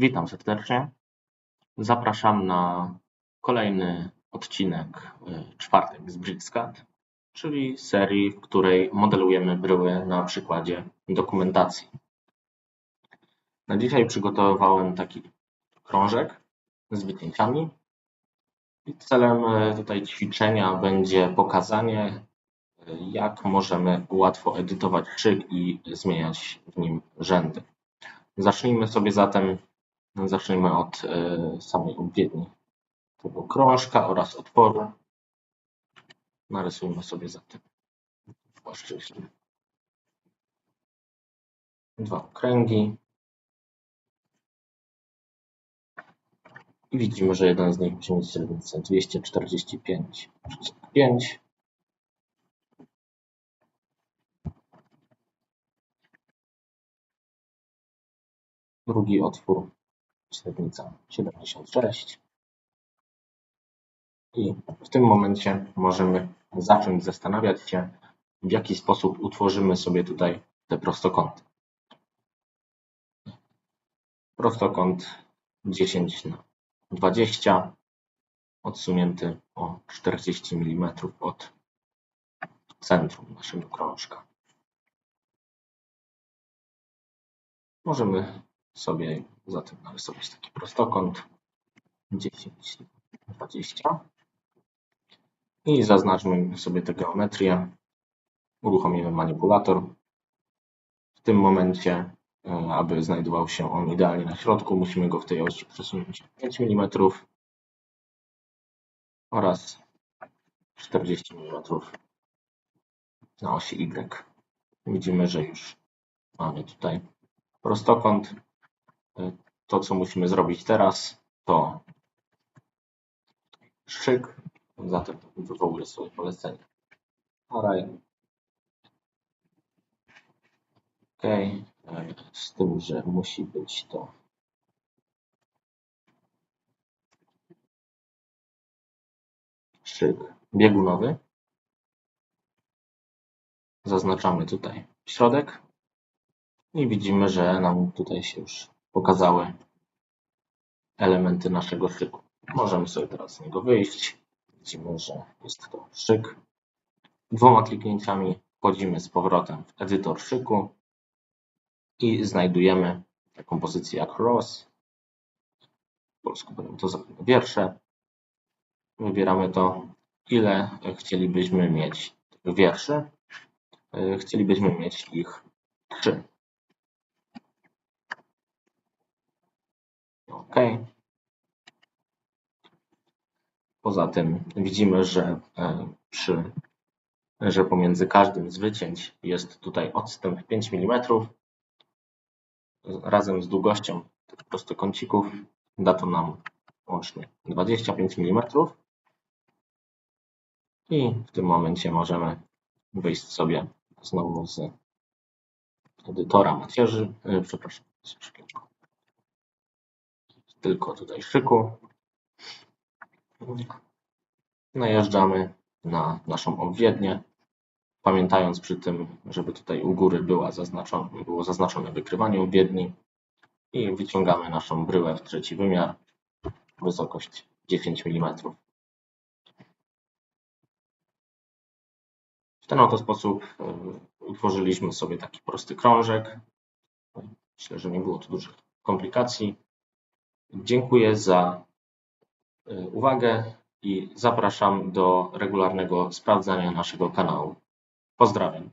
Witam serdecznie. Zapraszam na kolejny odcinek, y, czwartek z BricsCAD, czyli serii, w której modelujemy bryły na przykładzie dokumentacji. Na dzisiaj przygotowałem taki krążek z wycięciami i celem y, tutaj ćwiczenia będzie pokazanie, y, jak możemy łatwo edytować szyk i zmieniać w nim rzędy. Zacznijmy sobie zatem Zacznijmy od e, samej odpowiedni tego krążka oraz otworu. Narysujmy sobie zatem płaszczyźnie. Dwa okręgi. I widzimy, że jeden z nich musi mieć średnicę 245,5. Drugi otwór średnica 76. I w tym momencie możemy zacząć zastanawiać się, w jaki sposób utworzymy sobie tutaj te prostokąty. Prostokąt 10 na 20 odsunięty o 40 mm od centrum naszego krążka. Możemy sobie zatem narysować taki prostokąt 10, 20 i zaznaczmy sobie tę geometrię. Uruchomimy manipulator. W tym momencie, e, aby znajdował się on idealnie na środku, musimy go w tej osi przesunąć 5 mm oraz 40 mm na osi Y. Widzimy, że już mamy tutaj prostokąt to, co musimy zrobić teraz, to szyk, zatem wywołuję sobie polecenie. Array. OK, z tym, że musi być to szyk biegunowy. Zaznaczamy tutaj środek i widzimy, że nam tutaj się już pokazały elementy naszego szyku. Możemy sobie teraz z niego wyjść. Widzimy, że jest to szyk. Dwoma kliknięciami wchodzimy z powrotem w edytor szyku i znajdujemy taką pozycję jak rows. W polsku powiem to zapewne wiersze. Wybieramy to, ile chcielibyśmy mieć wierszy. Chcielibyśmy mieć ich trzy. OK. Poza tym widzimy, że e, przy że pomiędzy każdym z wycięć jest tutaj odstęp 5 mm razem z długością tych prostokącików da to nam łącznie 25 mm i w tym momencie możemy wyjść sobie znowu z edytora macierzy, e, przepraszam, z tylko tutaj szyku. Najeżdżamy na naszą obwiednię, pamiętając przy tym, żeby tutaj u góry była zaznaczone, było zaznaczone wykrywanie obwiedni i wyciągamy naszą bryłę w trzeci wymiar, wysokość 10 mm. W ten oto sposób e, utworzyliśmy sobie taki prosty krążek. Myślę, że nie było tu dużych komplikacji. Dziękuję za e, uwagę i zapraszam do regularnego sprawdzania naszego kanału. Pozdrawiam.